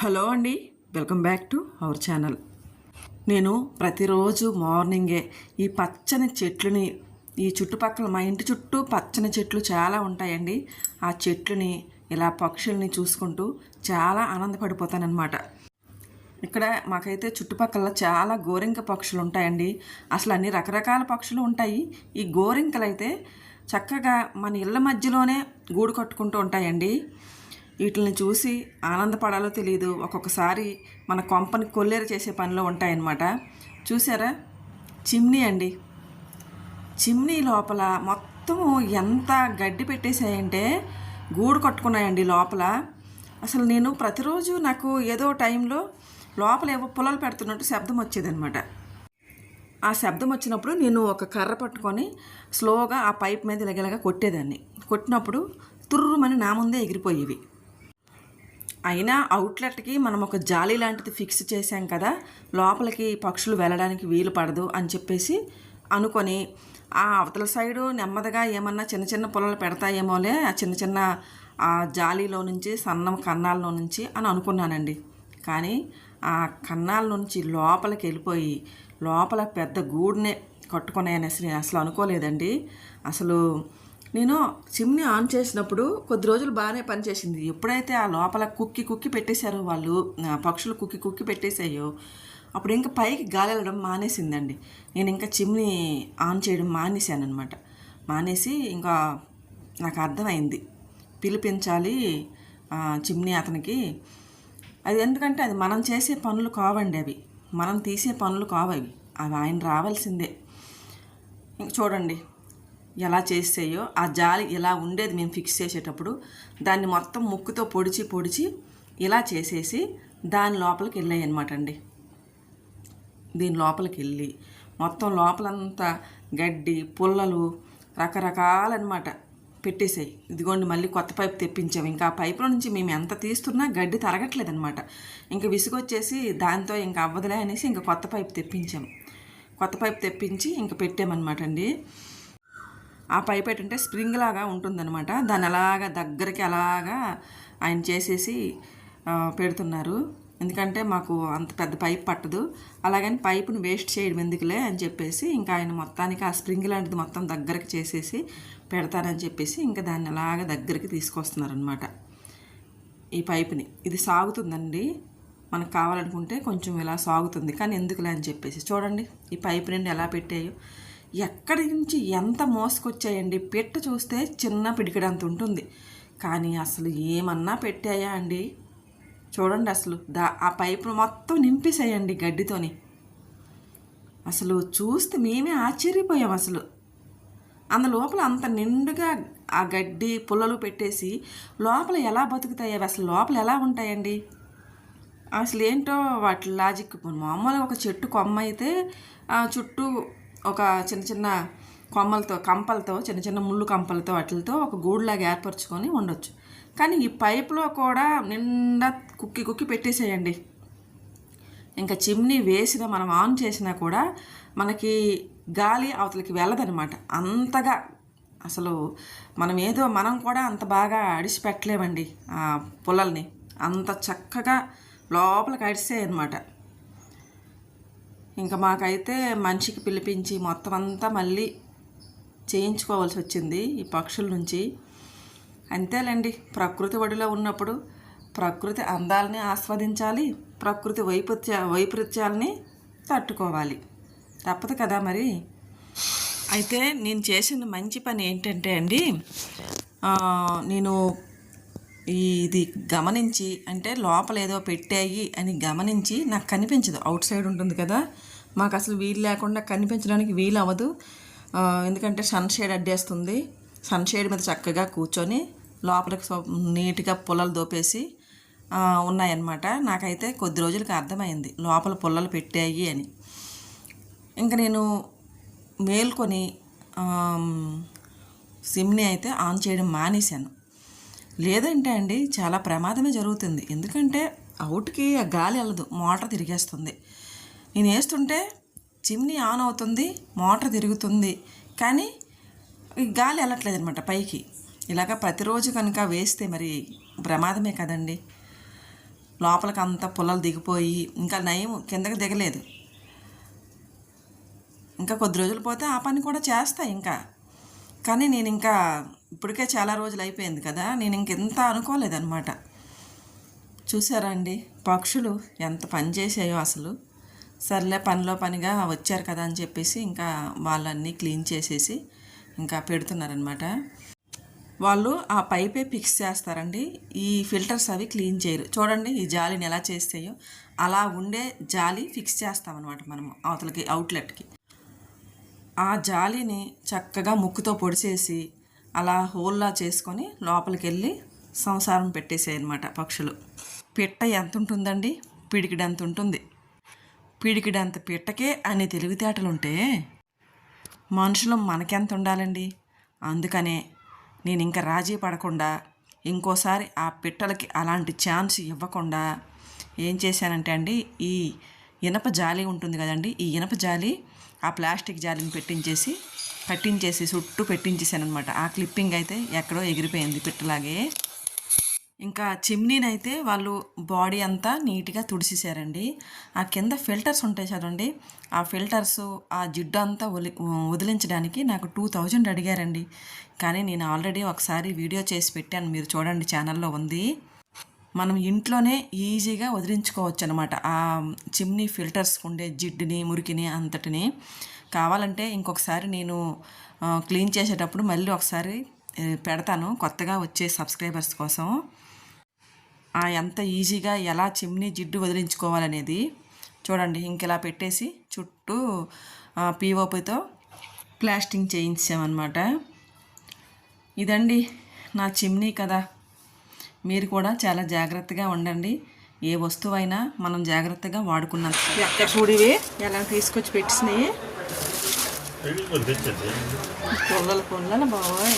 Hello అండి welcome back to our channel. నేను ప్రతిరోజు మార్నింగే ఈ పచ్చని చెట్లని ఈ చుట్టుపక్కల మా ఇంటి చుట్టూ పచ్చని చెట్లు చాలా ఉంటాయండి. ఆ చెట్లని ఇలా పక్షుల్ని చూసుకుంటూ చాలా ఆనందపడిపోతానన్నమాట. ఇక్కడ మాకైతే చుట్టుపక్కల చాలా గోరింక పక్షులు ఉంటాయండి అసలు అన్ని రకరకాల పక్షులు ఉంటాయి. ఈ గోరింకలు అయితే చక్కగా మన ఇళ్ళ మధ్యలోనే గూడు కట్టుకుంటూ ఉంటాయండి. వీటిని చూసి ఆనందపడాలో తెలియదు ఒక్కొక్కసారి మన కొంపని కొల్లేరు చేసే పనిలో ఉంటాయన్నమాట. చూసారా? చిమ్నీ అండి. చిమ్నీ లోపల మొత్తం ఎంత గడ్డి పెట్టేశాయంటే గూడు కట్టుకున్నాయండి లోపల. అసలు నేను ప్రతిరోజు నాకు ఏదో టైంలో లోపల ఏవో పొలాలు పెడుతున్నట్టు శబ్దం వచ్చేదనమాట ఆ శబ్దం వచ్చినప్పుడు నేను ఒక కర్ర పట్టుకొని స్లోగా ఆ పైప్ మీద ఇలాగ కొట్టేదాన్ని. కొట్టినప్పుడు తుర్రుమని నా ముందే ఎగిరిపోయేవి. అయినా అవుట్లెట్కి మనం ఒక జాలి లాంటిది ఫిక్స్ చేసాం కదా లోపలికి పక్షులు వెళ్ళడానికి వీలు పడదు అని చెప్పేసి అనుకొని ఆ అవతల సైడు నెమ్మదిగా ఏమన్నా చిన్న చిన్న పొలాలు పెడతాయేమోలే ఆ చిన్న చిన్న ఆ జాలీలో నుంచి సన్నం కన్నాల్లో నుంచి అని అనుకున్నానండి. కానీ ఆ కన్నాల నుంచి లోపలికి వెళ్ళిపోయి లోపల పెద్ద గూడునే కట్టుకున్నాయని అసలు అసలు అనుకోలేదండి. అసలు నేను చిమ్ని ఆన్ చేసినప్పుడు కొద్ది రోజులు బాగానే పనిచేసింది. ఎప్పుడైతే ఆ లోపల కుక్కి కుక్కి పెట్టేశారో వాళ్ళు పక్షులు కుక్కి కుక్కి పెట్టేశాయో అప్పుడు ఇంకా పైకి గాలి వెళ్ళడం మానేసిందండి. నేను ఇంకా చిమ్ని ఆన్ చేయడం మానేశాను అనమాట మానేసి ఇంకా నాకు అర్థమైంది. పిలిపించాలి చిమ్ని అతనికి. అది ఎందుకంటే అది మనం చేసే పనులు కావండి అవి. మనం తీసే పనులు కావవి అవి ఆయన రావాల్సిందే. ఇంక చూడండి. ఎలా చేసేయో ఆ జాలి ఇలా ఉండేది మేము ఫిక్స్ చేసేటప్పుడు దాన్ని మొత్తం ముక్కుతో పొడిచి పొడిచి ఇలా చేసేసి దాని లోపలికి వెళ్ళాయి అనమాట అండి. దీని లోపలికి వెళ్ళి మొత్తం లోపలంతా గడ్డి పుల్లలు రకరకాలన్నమాట పెట్టేసాయి. ఇదిగోండి మళ్ళీ కొత్త పైపు తెప్పించాము ఇంకా ఆ పైపు నుంచి మేము ఎంత తీస్తున్నా గడ్డి తరగట్లేదనమాట ఇంకా విసుగొచ్చేసి దాంతో ఇంకా అవ్వదులే అనేసి ఇంకా కొత్త పైపు తెప్పించాము కొత్త పైపు తెప్పించి ఇంకా పెట్టామన్నమాట అండి. ఆ పైప్ ఏంటంటే స్ప్రింగ్ లాగా ఉంటుందన్నమాట. దాన్ని అలాగా దగ్గరికి అలాగా ఆయన చేసేసి పెడుతున్నారు. ఎందుకంటే మాకు అంత పెద్ద పైప్ పట్టదు. అలాగని పైప్ను వేస్ట్ చేయడం ఎందుకులే అని చెప్పేసి ఇంకా ఆయన మొత్తానికి ఆ స్ప్రింగ్ లాంటిది మొత్తం దగ్గరికి చేసేసి పెడతారని చెప్పేసి ఇంకా దాన్ని అలాగ దగ్గరికి తీసుకొస్తున్నారనమాట ఈ పైపుని. ఇది సాగుతుందండి. మనకు కావాలనుకుంటే కొంచెం ఇలా సాగుతుంది. కానీ ఎందుకులే అని చెప్పేసి. చూడండి ఈ పైప్ నుండి ఎలా పెట్టాయో. ఎక్కడి నుంచి ఎంత మోసుకొచ్చాయండి? పెట్ట చూస్తే చిన్న పిడికిడంత ఉంటుంది. కానీ అసలు ఏమన్నా పెట్టాయా అండి? చూడండి అసలు. దా ఆ పైపు మొత్తం నింపేసేయండి గడ్డితోని. అసలు చూస్తే మేమే ఆశ్చర్యపోయాం అసలు. అందు లోపల అంత నిండుగా ఆ గడ్డి పుల్లలు పెట్టేసి లోపల ఎలా బతుకుతాయి అసలు లోపల ఎలా ఉంటాయండి? అసలు ఏంటో వాటి లాజిక్. మామూలుగా ఒక చెట్టు కొమ్మ అయితే ఆ చుట్టూ ఒక చిన్న చిన్న కొమ్మలతో కంపలతో చిన్న చిన్న ముళ్ళు కంపలతో వాటితో ఒక గూడులాగా ఏర్పరచుకొని ఉండొచ్చు. కానీ ఈ పైప్లో కూడా నిండా కుక్కి కుక్కి పెట్టేసేయండి. ఇంకా చిమ్నీ వేసిన మనం ఆన్ చేసినా కూడా మనకి గాలి అవతలకి వెళ్ళదనమాట. అంతగా అసలు మనం ఏదో మనం కూడా అంత బాగా అడిచిపెట్టలేమండి ఆ పుల్లల్ని. అంత చక్కగా లోపలికి అడిసాయి అనమాట ఇంకా మాకైతే మనిషికి పిలిపించి మొత్తం అంతా మళ్ళీ చేయించుకోవాల్సి వచ్చింది ఈ పక్షుల నుంచి. అంతేలేండి ప్రకృతి ఒడిలో ఉన్నప్పుడు ప్రకృతి అందాలని ఆస్వాదించాలి ప్రకృతి వైపత్య వైపరీత్యాలని తట్టుకోవాలి. తప్పదు కదా మరి? అయితే నేను చేసిన మంచి పని ఏంటంటే అండి నేను ఇది గమనించి అంటే లోపల ఏదో పెట్టాయి అని గమనించి నాకు కనిపించదు. అవుట్ సైడ్ ఉంటుంది కదా. మాకు అసలు వీలు లేకుండా కనిపించడానికి వీలు అవ్వదు. ఎందుకంటే సన్ షేడ్ అడ్డేస్తుంది. సన్ షేడ్ మీద చక్కగా కూర్చొని లోపలికి నీట్గా పుల్లలు దోపేసి ఉన్నాయన్నమాట. నాకైతే కొద్ది రోజులకి అర్థమైంది. లోపల పుల్లలు పెట్టాయి అని. ఇంకా నేను మేల్కొని సిమ్ని అయితే ఆన్ చేయడం మానేశాను. లేదంటే అండి చాలా ప్రమాదమే జరుగుతుంది. ఎందుకంటే అవుట్కి ఆ గాలి వెళ్ళదు మోటార్ తిరిగేస్తుంది. నేను వేస్తుంటే చిమ్నీ ఆన్ అవుతుంది మోటార్ తిరుగుతుంది. కానీ ఈ గాలి వెళ్ళట్లేదు అనమాట పైకి. ఇలాగ ప్రతిరోజు కనుక వేస్తే మరి ప్రమాదమే కదండి. లోపలికి అంతా పుల్లలు దిగిపోయి ఇంకా నయం కిందకి దిగలేదు. ఇంకా కొద్ది రోజులు పోతే ఆ పని కూడా చేస్తా ఇంకా. కానీ నేను ఇంకా ఇప్పటికే చాలా రోజులు అయిపోయింది కదా నేను ఇంకెంత అనుకోలేదన్నమాట. చూసారండి పక్షులు ఎంత పని చేసాయో అసలు. సర్లే పనిలో పనిగా వచ్చారు కదా అని చెప్పేసి ఇంకా వాళ్ళన్నీ క్లీన్ చేసేసి ఇంకా పెడుతున్నారనమాట వాళ్ళు ఆ పైపే ఫిక్స్ చేస్తారండి ఈ ఫిల్టర్స్ అవి క్లీన్ చేయరు. చూడండి ఈ జాలిని ఎలా చేస్తాయో. అలా ఉండే జాలి ఫిక్స్ చేస్తామన్నమాట మనం అవతలకి అవుట్లెట్కి. ఆ జాలిని చక్కగా ముక్కుతో పొడిచేసి అలా హోల్లా చేసుకొని లోపలికి వెళ్ళి సంసారం పెట్టేసాయి అనమాట పక్షులు. పిట్ట ఎంత ఉంటుందండి పిడికిడి ఎంత ఉంటుంది పిడికిడంత పిట్టకే అనే తెలివితేటలుంటే మనుషులు మనకెంత ఉండాలండి అందుకనే నేను ఇంకా రాజీ పడకుండా ఇంకోసారి ఆ పిట్టలకి అలాంటి ఛాన్స్ ఇవ్వకుండా ఏం చేశానంటే అండి ఈ ఇనప జాలి ఉంటుంది కదండి ఈ ఇనప జాలి ఆ ప్లాస్టిక్ జాలిని పెట్టించేసి కట్టించేసి చుట్టూ పెట్టించేసాను అనమాట ఆ క్లిప్పింగ్ అయితే ఎక్కడో ఎగిరిపోయింది పిట్టలాగే. ఇంకా చిమ్నీని అయితే వాళ్ళు బాడీ అంతా నీట్గా తుడిసేసారండి. ఆ కింద ఫిల్టర్స్ ఉంటాయి చదవండి ఆ ఫిల్టర్స్ ఆ జిడ్డు అంతా వలి వదిలించడానికి నాకు టూ థౌజండ్ అడిగారండి. కానీ నేను ఆల్రెడీ ఒకసారి వీడియో చేసి పెట్టాను. మీరు చూడండి ఛానల్లో ఉంది. మనం ఇంట్లోనే ఈజీగా వదిలించుకోవచ్చు అనమాట ఆ చిమ్నీ ఫిల్టర్స్ ఉండే జిడ్డుని మురికిని అంతటిని కావాలంటే ఇంకొకసారి నేను క్లీన్ చేసేటప్పుడు మళ్ళీ ఒకసారి పెడతాను కొత్తగా వచ్చే సబ్స్క్రైబర్స్ కోసం. ఆ ఎంత ఈజీగా ఎలా చిమ్నీ జిడ్డు వదిలించుకోవాలనేది చూడండి. ఇంకెలా పెట్టేసి చుట్టూ పీఓపితో ప్లాస్టింగ్ చేయించామన్నమాట. ఇదండి నా చిమ్నీ కదా మీరు కూడా చాలా జాగ్రత్తగా ఉండండి. ఏ వస్తువైనా మనం జాగ్రత్తగా వాడుకున్నాం. ఎక్కడ చూడివి ఎలా తీసుకొచ్చి పెట్టినాయి పొల్లలు పొల్లలు బాబోయ్.